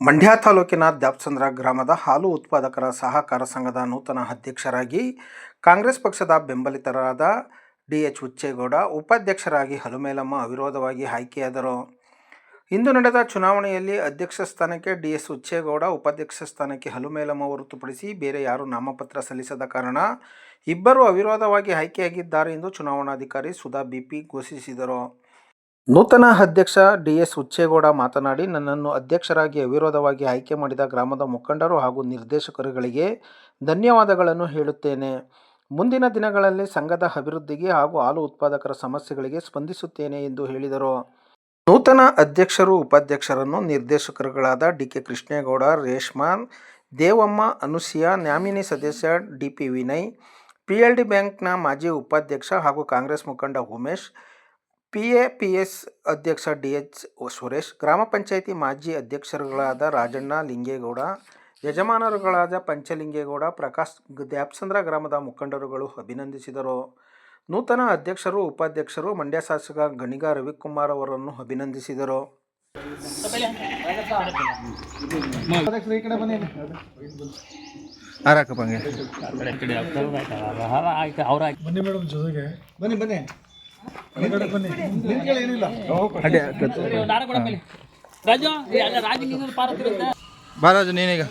ಮಂಡ್ಯ ತಾಲೂಕಿನ ದ್ಯಾಪ್ಸಂದ್ರ ಗ್ರಾಮದ ಹಾಲು ಉತ್ಪಾದಕರ ಸಹಕಾರ ಸಂಘದ ನೂತನ ಅಧ್ಯಕ್ಷರಾಗಿ ಕಾಂಗ್ರೆಸ್ ಪಕ್ಷದ ಬೆಂಬಲಿತರಾದ ಡಿ ಎಚ್ ಹುಚ್ಚೇಗೌಡ, ಉಪಾಧ್ಯಕ್ಷರಾಗಿ ಹಲುಮೇಲಮ್ಮ ಅವಿರೋಧವಾಗಿ ಆಯ್ಕೆಯಾದರು. ಇಂದು ನಡೆದ ಚುನಾವಣೆಯಲ್ಲಿ ಅಧ್ಯಕ್ಷ ಸ್ಥಾನಕ್ಕೆ ಡಿ ಎಸ್ ಹುಚ್ಚೇಗೌಡ, ಉಪಾಧ್ಯಕ್ಷ ಸ್ಥಾನಕ್ಕೆ ಹಲುಮೇಲಮ್ಮ ಹೊರತುಪಡಿಸಿ ಬೇರೆ ಯಾರೂ ನಾಮಪತ್ರ ಸಲ್ಲಿಸದ ಕಾರಣ ಇಬ್ಬರು ಅವಿರೋಧವಾಗಿ ಆಯ್ಕೆಯಾಗಿದ್ದಾರೆ ಎಂದು ಚುನಾವಣಾಧಿಕಾರಿ ಸುಧಾ ಬಿಪಿ ಘೋಷಿಸಿದರು. ನೂತನ ಅಧ್ಯಕ್ಷ ಡಿ ಎಸ್ ಹುಚ್ಚೇಗೌಡ ಮಾತನಾಡಿ, ನನ್ನನ್ನು ಅಧ್ಯಕ್ಷರಾಗಿ ಅವಿರೋಧವಾಗಿ ಆಯ್ಕೆ ಮಾಡಿದ ಗ್ರಾಮದ ಮುಖಂಡರು ಹಾಗೂ ನಿರ್ದೇಶಕರುಗಳಿಗೆ ಧನ್ಯವಾದಗಳನ್ನು ಹೇಳುತ್ತೇನೆ. ಮುಂದಿನ ದಿನಗಳಲ್ಲಿ ಸಂಘದ ಅಭಿವೃದ್ಧಿಗೆ ಹಾಗೂ ಹಾಲು ಉತ್ಪಾದಕರ ಸಮಸ್ಯೆಗಳಿಗೆ ಸ್ಪಂದಿಸುತ್ತೇನೆ ಎಂದು ಹೇಳಿದರು. ನೂತನ ಅಧ್ಯಕ್ಷರು ಉಪಾಧ್ಯಕ್ಷರನ್ನು ನಿರ್ದೇಶಕರುಗಳಾದ D K Krishnegowda, Reshma, Devamma Anusiya nominee ಸದಸ್ಯ D P Vinay P L D ಬ್ಯಾಂಕ್ನ ಮಾಜಿ ಉಪಾಧ್ಯಕ್ಷ ಹಾಗೂ ಕಾಂಗ್ರೆಸ್ ಮುಖಂಡ Umesh P A P S ಅಧ್ಯಕ್ಷ ಡಿ ಎಚ್ ಸುರೇಶ್ ಗ್ರಾಮ ಪಂಚಾಯಿತಿ ಮಾಜಿ ಅಧ್ಯಕ್ಷರುಗಳಾದ ರಾಜಣ್ಣ ಲಿಂಗೇಗೌಡ ಯಜಮಾನರುಗಳಾದ ಪಂಚಲಿಂಗೇಗೌಡ ಪ್ರಕಾಶ್ ದ್ಯಾಪ್ಸಂದ್ರ ಗ್ರಾಮದ ಮುಖಂಡರುಗಳು ಅಭಿನಂದಿಸಿದರು ನೂತನ ಅಧ್ಯಕ್ಷರು ಉಪಾಧ್ಯಕ್ಷರು ಮಂಡ್ಯ ಶಾಸಕ ಗಣಿಗ ರವಿಕುಮಾರ್ ಅವರನ್ನು ಅಭಿನಂದಿಸಿದರು ಆರಾಕಪ್ಪಂಗೆ ಬನ್ನಿ ಮೇಡಮ್ ಜೊತೆಗೆ ಬನ್ನಿ ಬನ್ನಿ ರಾಜು ನೀನೀಗ.